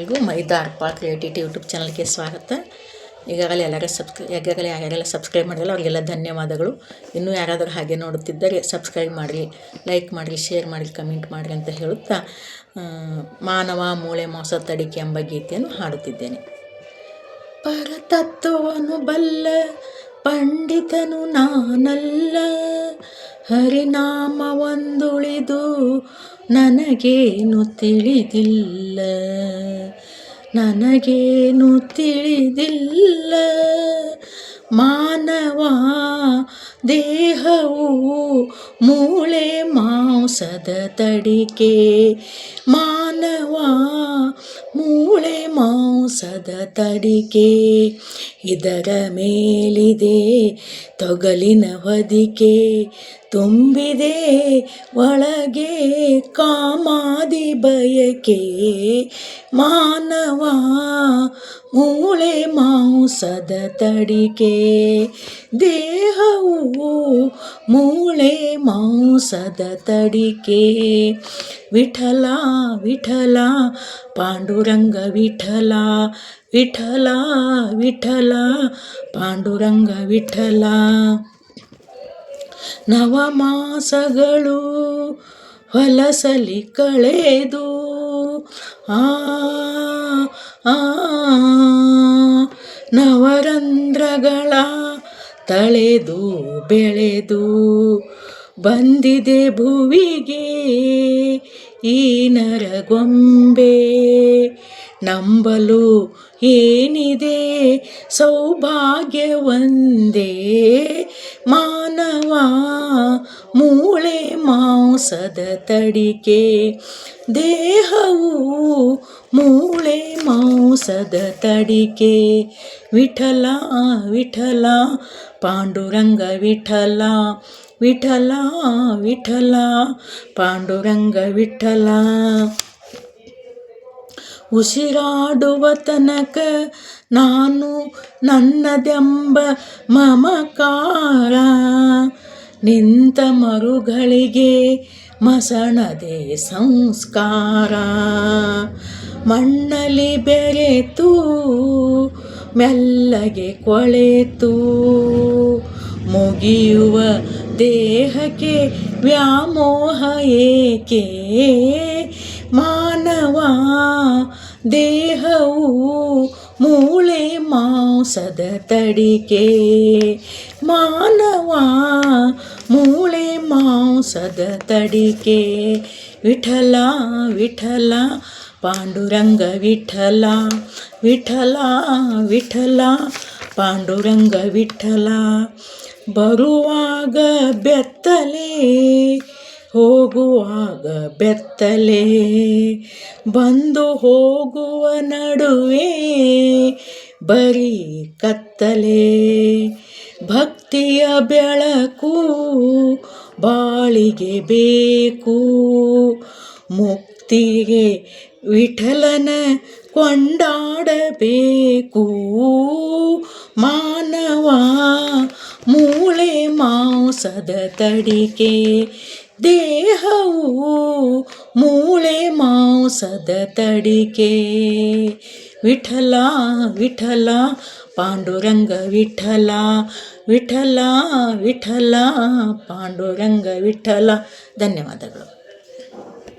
ಎಲ್ಲರಿಗೂ ಮೈದಾ ಅರ್ಪಾಳ್ creativity YouTube ಚಾನಲ್ಗೆ ಸ್ವಾಗತ. ಈಗಾಗಲೇ ಎಲ್ಲರೂ ಸಬ್ಸ್ಕ್ರೈ ಈಗಾಗಲೇ ಯಾರ್ಯಾರೆಲ್ಲ ಸಬ್ಸ್ಕ್ರೈಬ್ ಮಾಡಿರಲ್ಲ ಅವರಿಗೆಲ್ಲ ಧನ್ಯವಾದಗಳು. ಇನ್ನೂ ಯಾರಾದರೂ ಹಾಗೆ ನೋಡುತ್ತಿದ್ದರೆ ಸಬ್ಸ್ಕ್ರೈಬ್ ಮಾಡಿರಿ, ಲೈಕ್ ಮಾಡಿರಿ, ಶೇರ್ ಮಾಡಿರಿ, ಕಮೆಂಟ್ ಮಾಡಿರಿ ಅಂತ ಹೇಳುತ್ತಾ ಮಾನವ ಮೂಳೆ ಮೋಸ ತಡಿಕೆ ಎಂಬ ಗೀತೆಯನ್ನು ಹಾಡುತ್ತಿದ್ದೇನೆ. ಪರತತ್ವವನ್ನು ಬಲ್ಲ, ಪಂಡಿತನು ನಾನಲ್ಲ ಹರಿನಾಮ ಒಂದುಳಿದು ನನಗೇನು ತಿಳಿದಿಲ್ಲ. ನನಗೇನು ತಿಳಿದಿಲ್ಲ. ಮಾನವ ದೇಹವು ಮೂಳೆ ಮಾಂಸದ ತಡಿಕೆ. ಮಾನವ ಮೂಳೆ ಮಾಂಸದ ತಡಿಕೆ. ಇದರ ಮೇಲಿದೆ ತೊಗಲಿನ ಹೊದಿಕೆ. ತುಂಬಿದೆ ಒಳಗೆ ಕಾಮಾದಿ ಬಯಕೆ ಮಾನವ ಮೂಳೆ ಮಾಂಸದ ತಡಿಕೆ. ದೇಹವು ಮೂಳೆ ಮಾಂಸದ ತಡಿಕೆ. ವಿಠಲ ವಿಠಲ, ಪಾಂಡುರಂಗ ವಿಠಲ ವಿಠಲ ವಿಠಲ, ಪಾಂಡುರಂಗ ವಿಠಲ. ನವಮಾಸಗಳು ಹೊಲಸಲಿ ಕಳೆದು, ಆ ನವರಂಧ್ರಗಳ ತಳೆದು, ಬೆಳೆದು ಬಂದಿದೆ ಭುವಿಗೆ ಈ ನರಗೊಂಬೆ. ನಂಬಲು ಏನಿದೆ? ಸೌಭಾಗ್ಯ ಒಂದೇ ಮಾನವ ಮೂಳೆ ಮಾಂಸದ ತಡಿಕೆ. ದೇಹವು ಮೂಳೆ ಮಾಂಸದ ತಡಿಕೆ. ವಿಠಲ ವಿಠಲ, ಪಾಂಡುರಂಗ ವಿಠಲ ವಿಠಲ ವಿಠಲ, ಪಾಂಡುರಂಗ ವಿಠಲ. ಉಸಿರಾಡುವ ತನಕ ನಾನು ನನ್ನದೆಂಬ ಮಮಕಾರ. ನಿಂತ ಮರುಗಳಿಗೆ ಮಸಣದೆ ಸಂಸ್ಕಾರ. ಮಣ್ಣಲ್ಲಿ ಬೆರೆತು ಮೆಲ್ಲಗೆ ಕೊಳೆತು. ಮುಗಿಯುವ ದೇಹಕ್ಕೆ ವ್ಯಾಮೋಹ ಏಕೆ? ಮಾನವ ದೇಹವು ಮೂಳೆ ಮಾಂಸದ ತಡಿಕೆ. ಮಾನವ ಮೂಳೆ ಮಾಂಸದ ತಡಿಕೆ. ವಿಠಲ ವಿಠಲ, ಪಾಂಡುರಂಗ ವಿಠಲ ವಿಠಲ ವಿಠಲ, ಪಾಂಡುರಂಗ ವಿಠಲ. ಬರುವಾಗ ಬೆತ್ತಲೆ ಹೋಗುವಾಗ ಬೆತ್ತಲೆ ಬಂದು ಹೋಗುವ ನಡುವೆ ಬರೀ ಕತ್ತಲೆ. ಭಕ್ತಿಯ ಬೆಳಕು ಬಾಳಿಗೆ ಬೇಕು. ಮುಕ್ತಿಗೆ ವಿಠಲನ ಕೊಂಡಾಡಬೇಕು. ಮಾನವ ಮೂಳೆ ಮಾಂಸದ ತಡಿಕೆ ದೇಹವು ಮೂಳೆ ಮಾಂಸದ ತಡಿಕೆ. ವಿಠಲ ವಿಠಲ ಪಾಂಡುರಂಗ ವಿಠಲ ವಿಠಲ ವಿಠಲ ಪಾಂಡುರಂಗ ವಿಠಲ. ಧನ್ಯವಾದಗಳು.